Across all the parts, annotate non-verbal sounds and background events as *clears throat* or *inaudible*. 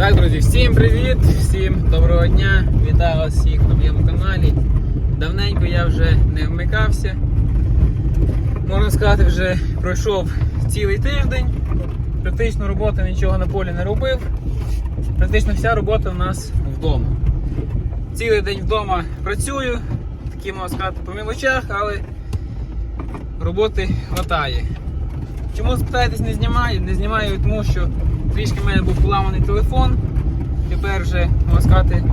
Так, друзі, всім привіт, всім доброго дня. Вітаю вас всіх на моєму каналі. Давненько я вже не вмикався. Можна сказати, вже пройшов цілий тиждень. Практично роботи нічого на полі не робив. Практично вся робота в нас вдома. Цілий день вдома працюю, такі можна сказати по мілочах, але роботи вистачає. Чому спитаєтесь, не знімаю? Не знімаю, тому що трішки в мене був поламаний телефон. Тепер вже, можна сказати,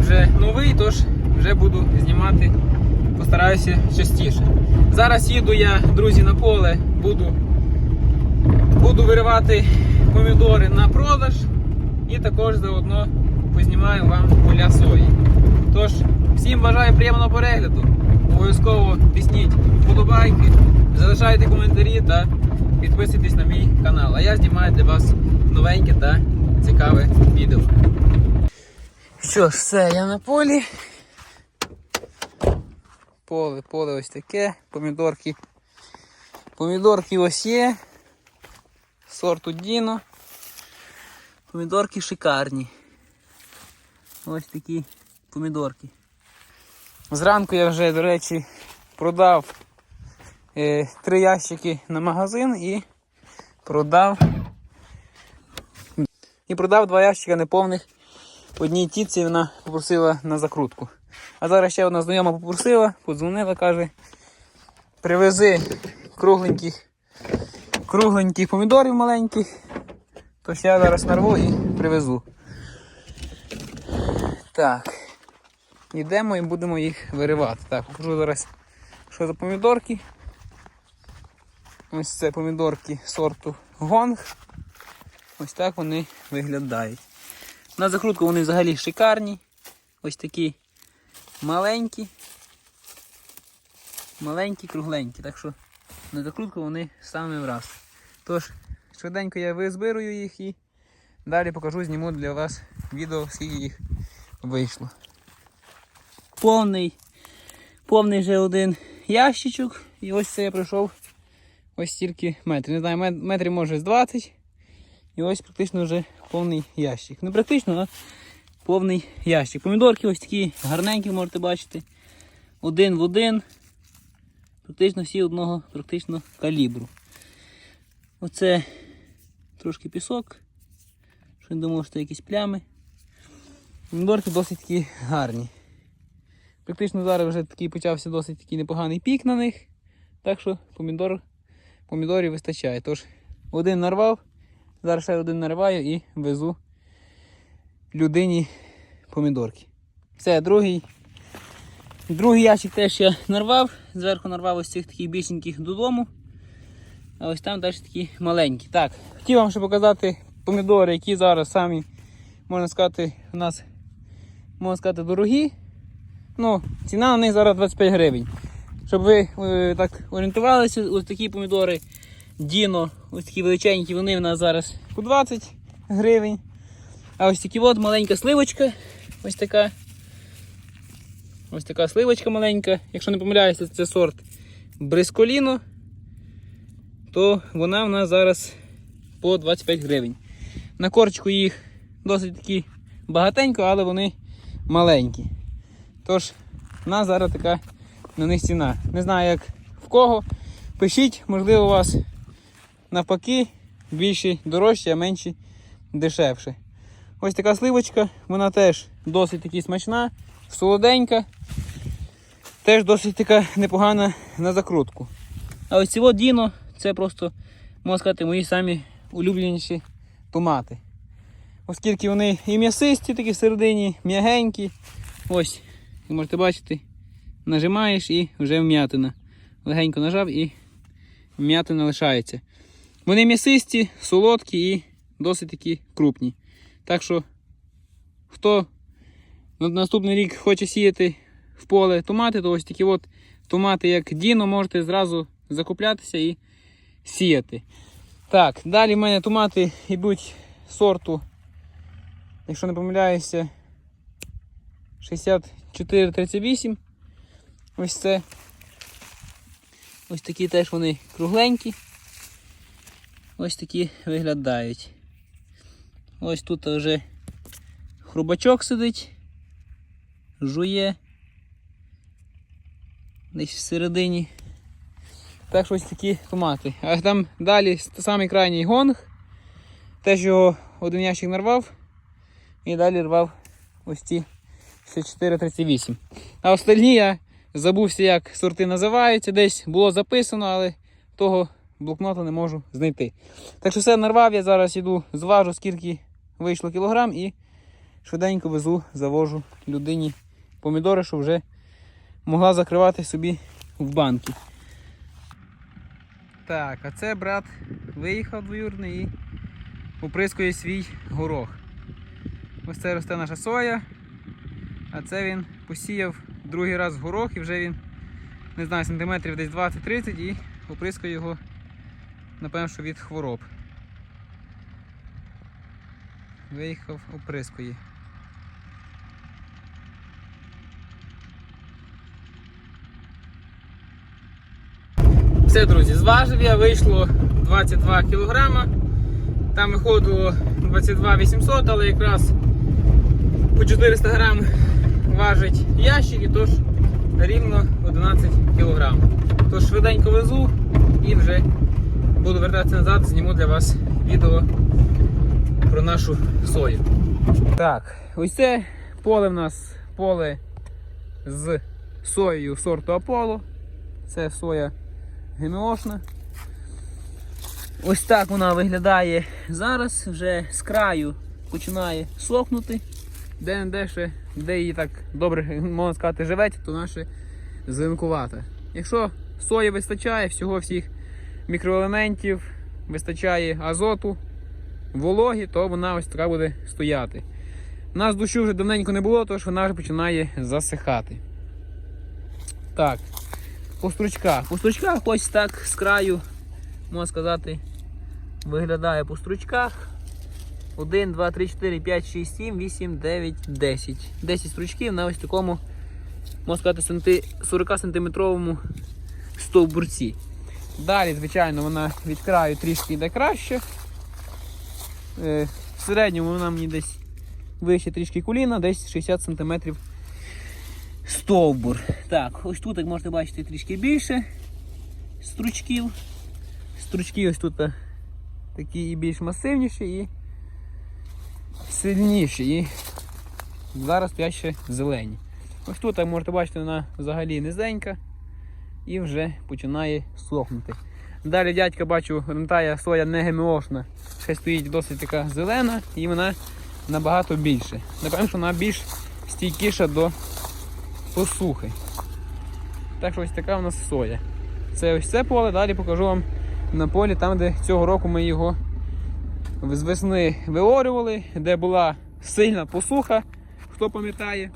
вже новий, тож вже буду знімати, постараюся частіше. Зараз їду я, друзі, на поле, буду, буду виривати помідори на продаж і також заодно познімаю вам поля сої. Тож, всім бажаю приємного перегляду. Обов'язково тисніть вподобайки, залишайте коментарі та підписуйтесь на мій канал. А я знімаю для вас новеньке та цікаве відео. Що ж, все, я на полі. Поле, поле ось таке, помідорки. Помідорки ось є. Сорту Діно. Помідорки шикарні. Ось такі помідорки. Зранку я вже, до речі, продав три ящики на магазин і продав і продав два ящика неповних одній тітці вона попросила на закрутку. А зараз ще одна знайома попросила, подзвонила, каже, привези кругленьких, кругленьких помідорів маленьких. Тож я зараз нарву і привезу. Так. Йдемо і будемо їх виривати. Так, покажу зараз, що за помідорки. Ось це помідорки сорту Гонг. Ось так вони виглядають. На закрутку вони взагалі шикарні. Ось такі маленькі. Маленькі, кругленькі. Так що на закрутку вони саме враз. Тож, швиденько я визбирую їх і далі покажу, зніму для вас відео, скільки їх вийшло. Повний, повний вже один ящичок. І ось це я пройшов ось стільки метрів. Не знаю, метрів може з 20. І ось практично вже повний ящик. Не практично, а повний ящик. Помідорки ось такі гарненькі, можете бачити. Один в один. Практично всі одного практично калібру. Оце трошки пісок. Що не думав, що якісь плями. Помідорки досить такі гарні. Практично зараз вже такий почався досить такий непоганий пік на них. Так що помідор, помідорів вистачає. Тож один нарвав, зараз ще один нариваю і везу людині помідорки. Все, другий. Другий ящик теж я нарвав. Зверху нарвав ось цих таких більшеньких додому. А ось там теж такі маленькі. Так, хотів вам ще показати помідори, які зараз самі, можна сказати, у нас можна сказати, дорогі. Ну, ціна на них зараз 25 гривень. Щоб ви е, так орієнтувалися, ось такі помідори Діно, ось такі величенькі, вони в нас зараз по 20 гривень. А ось такі от маленька сливочка. Ось така. Ось така сливочка маленька. Якщо не помиляюся, це сорт Брисколіно, то вона в нас зараз по 25 гривень. На корчку їх досить такі багатенько, але вони маленькі. Тож, в нас зараз така на них ціна. Не знаю, як в кого. Пишіть, можливо, у вас навпаки більші дорожчі, а менші дешевше. Ось така сливочка, вона теж досить таки смачна, солоденька, теж досить така непогана на закрутку. А ось цього Діно це просто, можна сказати, мої самі улюбленіші томати. Оскільки вони і м'ясисті такі всередині, м'ягенькі. Ось, можете бачити, нажимаєш і вже вм'ятина. Легенько нажав і м'ятина лишається. Вони м'ясисті, солодкі і досить такі крупні. Так що, хто на наступний рік хоче сіяти в поле томати, то ось такі от томати, як Діно, можете зразу закуплятися і сіяти. Так, далі в мене томати йдуть сорту, якщо не помиляюся, 64-38. Ось це. Ось такі теж вони кругленькі. Ось такі виглядають. Ось тут вже хрубачок сидить, жує. Десь всередині. Так що ось такі томати. А там далі самий крайній гонг. Теж його один ящик нарвав. І далі рвав ось ці 6438. А остальні я забувся, як сорти називаються. Десь було записано, але того блокнота не можу знайти. Так що все нарвав, я зараз іду, зважу, скільки вийшло кілограм і швиденько везу, завожу людині помідори, щоб вже могла закривати собі в банки. Так, а це брат виїхав двоюрний і оприскує свій горох. Ось це росте наша соя, а це він посіяв другий раз в горох і вже він, не знаю, сантиметрів десь 20-30 і оприскує його, напевно, що від хвороб. Виїхав, оприскує. Все, друзі, зважив я, вийшло 22 кг. Там виходило 22 800, але якраз по 400 грам важить ящик, і тож рівно 11 кг. Тож швиденько везу і вже буду вертатися назад, зніму для вас відео про нашу сою. Так, ось це поле в нас поле з соєю сорту Аполло. Це соя ГМОшна. Ось так вона виглядає зараз, вже з краю починає сохнути. Де не де ще, де її так добре, *laughs* можна сказати, живеться, то наша зеленкувата. Якщо сої вистачає, всього всіх мікроелементів, вистачає азоту, вологі, то вона ось така буде стояти. У нас дощу вже давненько не було, тож вона вже починає засихати. Так, по стручках. По стручках ось так з краю, можна сказати, виглядає по стручках. 1, 2, 3, 4, 5, 6, 7, 8, 9, 10. 10 стручків на ось такому, можна сказати, санти... 40 сантиметровому стовбурці. Далі, звичайно, вона від краю трішки йде краще. Е, В середньому вона мені десь вище трішки коліна, десь 60 см стовбур. Так, ось тут, як можете бачити, трішки більше стручків. Стручки ось тут такі і більш масивніші і сильніші. І зараз стоять ще зелені. Ось тут, як можете бачити, вона взагалі низенька і вже починає сохнути. Далі дядька бачу, тая соя не ГМОшна, ще стоїть досить така зелена і вона набагато більше. Напевно, що вона більш стійкіша до посухи. Так що ось така у нас соя. Це ось це поле, далі покажу вам на полі, там, де цього року ми його з весни виорювали, де була сильна посуха, хто пам'ятає.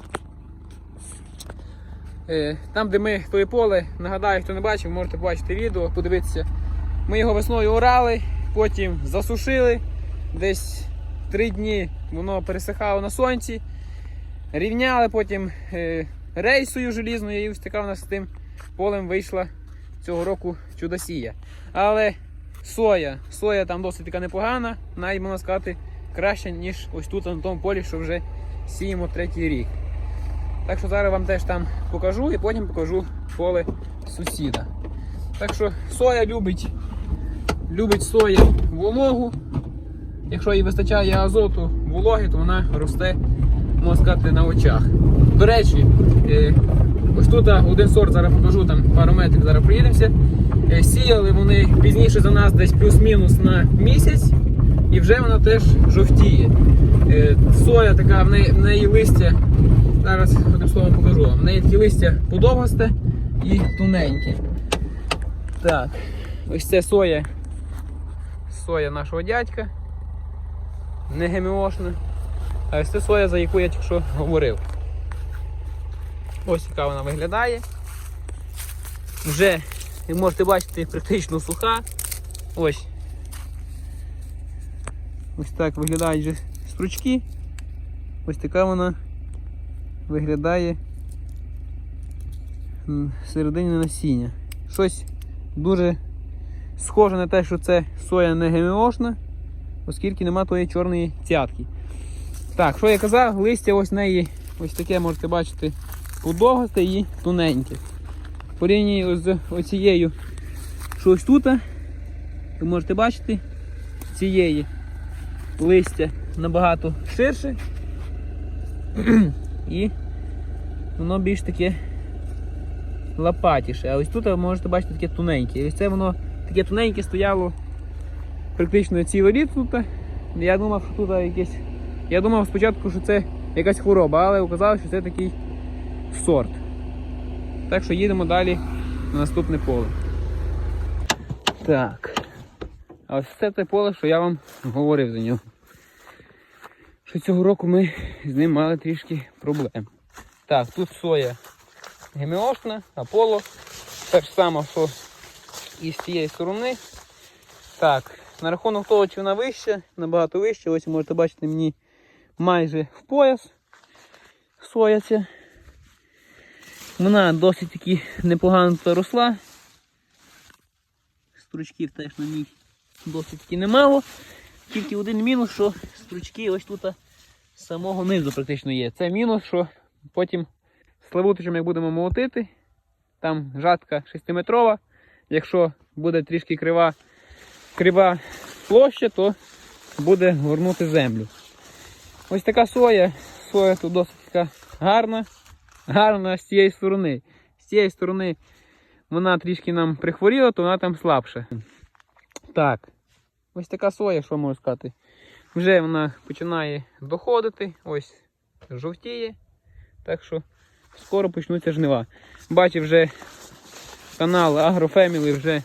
Е, Там, де ми тоє поле, нагадаю, хто не бачив, можете побачити відео, подивитися. Ми його весною орали, потім засушили. Десь три дні воно пересихало на сонці, рівняли, потім е, рейсою желізною і ось така у нас з тим полем вийшла цього року чудосія. Але соя, соя там досить така непогана, навіть можна сказати, краще, ніж ось тут на тому полі, що вже сіємо третій рік. Так що зараз вам теж там покажу і потім покажу поле сусіда. Так що соя любить, любить соя вологу. Якщо їй вистачає азоту вологи, то вона росте, можна сказати, на очах. До речі, е, ось тут один сорт зараз покажу, там пару метрів зараз приїдемося. Е, Сіяли вони пізніше за нас десь плюс-мінус на місяць, і вже вона теж жовтіє. Е, Соя така, в неї, в неї листя, зараз одним словом покажу вам, в неї такі листя подовгасте і тоненькі. Так, ось це соя. Соя нашого дядька. Не ГМОшна. А ось це соя, за яку я тільки що говорив. Ось яка вона виглядає. Вже, як можете бачити, практично суха. Ось. Ось так виглядають вже стручки. Ось така вона виглядає м, всередині насіння. Щось дуже схоже на те, що це соя не ГМОшна, оскільки нема тої чорної цятки. Так, що я казав, листя ось неї ось таке можете бачити подовгосте і тоненьке. В порівнянні з оцією, що ось тут, ви можете бачити, цієї листя набагато ширше. *clears throat* І воно більш таке лопатіше. А ось тут ви можете бачити таке тоненьке. І ось це воно таке тоненьке стояло практично цілий рік тут. Я думав, що тут якесь. Я думав спочатку, що це якась хвороба, але оказалось, що це такий сорт. Так що їдемо далі на наступне поле. Так. А ось це те поле, що я вам говорив за нього. Що цього року ми з ним мали трішки проблем. Так, тут соя геміошна, Аполло. Те ж саме, що і з цієї сторони. Так, на рахунок того, чи вона вища, набагато вища, ось можете бачити мені майже в пояс соя ця. Вона досить таки непогано росла. Стручків теж на ній досить таки немало. Тільки один мінус, що стручки ось тут з самого низу практично є. Це мінус, що потім славутичем, як будемо молотити, там жатка 6-метрова. Якщо буде трішки крива, крива площа, то буде горнути землю. Ось така соя. Соя тут досить така гарна. Гарна з цієї сторони. З цієї сторони вона трішки нам прихворіла, то вона там слабша. Так. Ось така соя, що можу сказати. Вже вона починає доходити, ось жовтіє. Так що скоро почнуться жнива. Бачив вже канал Агрофемілі вже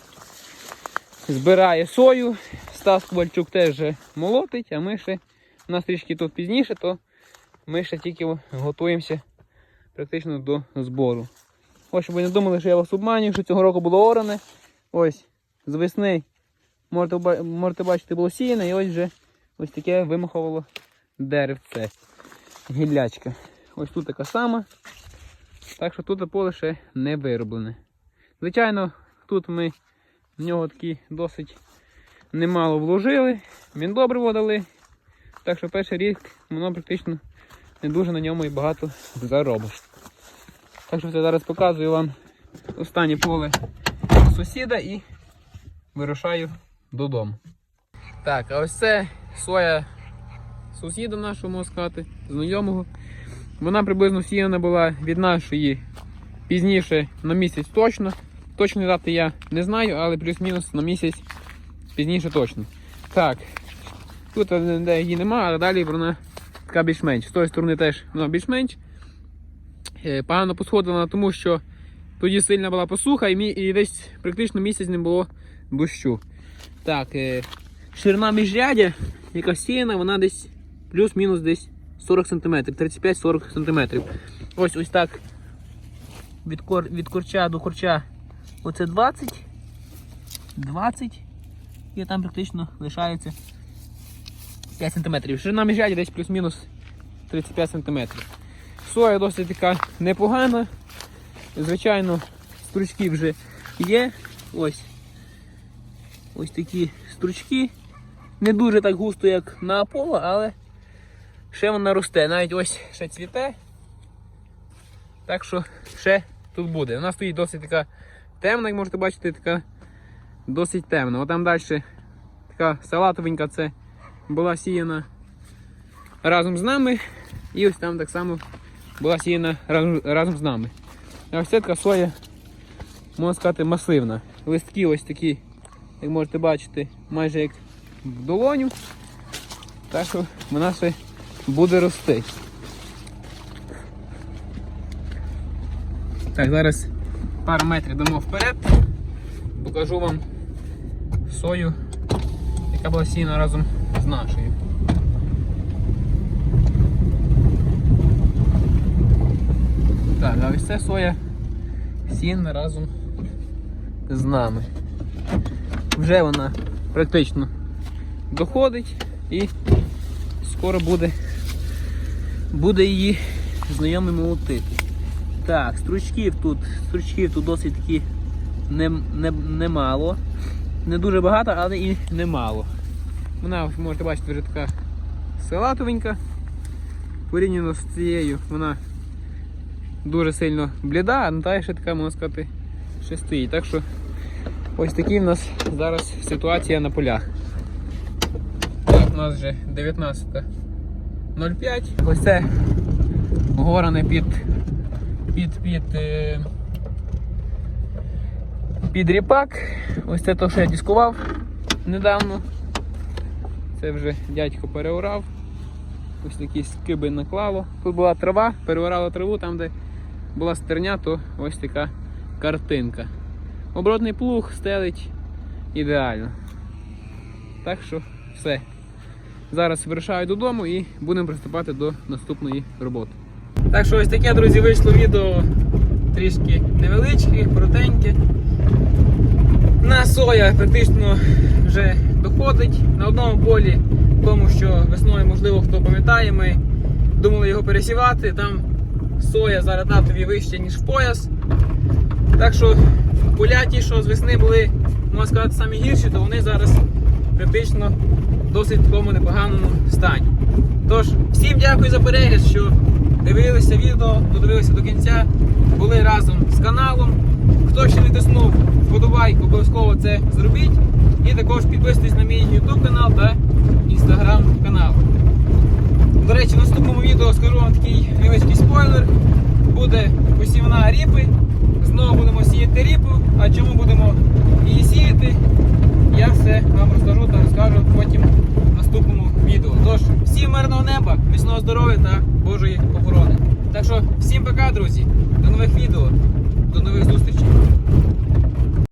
збирає сою. Стас Ковальчук теж вже молотить, а ми ще у нас трішки тут пізніше, то ми ще тільки готуємося практично до збору. Ось, щоб ви не думали, що я вас обманюю, що цього року було оране. Ось, з весни можете, можете бачити, було сіяне, і ось вже ось таке вимахувало деревце. Гіллячка. Ось тут така сама. Так що тут поле ще не вироблене. Звичайно, тут ми в нього такі досить немало вложили. Він добре водали. Так що перший рік воно практично не дуже на ньому і багато заробиш. Так що це зараз показую вам останнє поле сусіда і вирушаю додому. Так, а ось це соя сусіда нашого, можна сказати, знайомого. Вона приблизно сіяна була від нашої пізніше на місяць точно. Точної дати я не знаю, але плюс-мінус на місяць пізніше точно. Так, тут її нема, але далі вона така більш-менш. З тої сторони теж вона більш-менш. Е, Погано посходила, тому що тоді сильна була посуха і, мі- і десь практично місяць не було дощу. Так, е, ширина міжрядя, яка сіяна, вона десь плюс-мінус десь 40 см, 35-40 см. Ось ось так. Від, кор, від корча до корча оце 20, 20 і там практично лишається 5 см. Ширина міжрядя десь плюс-мінус 35 см. Соя досить така непогана. Звичайно, стручки вже є. Ось. Ось такі стручки. Не дуже так густо, як на Аполло, але ще вона росте. Навіть ось ще цвіте. Так що ще тут буде. Вона стоїть досить така темна, як можете бачити, така досить темна. Отам далі така салатовенька це була сіяна разом з нами. І ось там так само була сіяна разом, з нами. А ось це така соя, можна сказати, масивна. Листки ось такі, як можете бачити, майже як в долоню. Так що вона ще буде рости. Так, зараз пару метрів дамо вперед. Покажу вам сою, яка була сіяна разом з нашою. Так, а ось це соя сіяна разом з нами. Вже вона практично доходить і скоро буде, буде її знайомий молотити. Так, стручків тут, стручків тут досить таки не, не, немало. Не дуже багато, але і немало. Вона, можете бачити, вже така салатовенька. Порівняно з цією вона дуже сильно бліда, а та ще така, можна сказати, ще стоїть. Так що ось такі в нас зараз ситуація на полях. Так, у нас вже 19.05. Ось це горене під, під, під, е, під ріпак. Ось це те, що я дискував недавно. Це вже дядько переорав. Ось такі скиби наклало. Тут була трава, переорало траву, там, де була стерня, то ось така картинка. Оборотний плуг стелить ідеально. Так що все. Зараз вирушаю додому і будемо приступати до наступної роботи. Так що ось таке, друзі, вийшло відео трішки невеличке, коротеньке. На соя практично вже доходить на одному полі, тому що весною, можливо, хто пам'ятає, ми думали його пересівати. Там соя зараз татові вище, ніж пояс. Так що поля ті, що з весни були, можна сказати, самі гірші, то вони зараз практично в досить такому непоганому стані. Тож, всім дякую за перегляд, що дивилися відео, додивилися до кінця, були разом з каналом. Хто ще не тиснув вподобайку, обов'язково це зробіть. І також підписуйтесь на мій YouTube канал та Instagram канал. До речі, в наступному відео скажу вам такий невеличкий спойлер. Буде посівна ріпи. Знову будемо сіяти ріпу. А чому будемо її сіяти? Я все вам розкажу та розкажу потім в наступному відео. Тож, всім мирного неба, міцного здоров'я та Божої охорони. Так що всім пока, друзі. До нових відео, до нових зустрічей.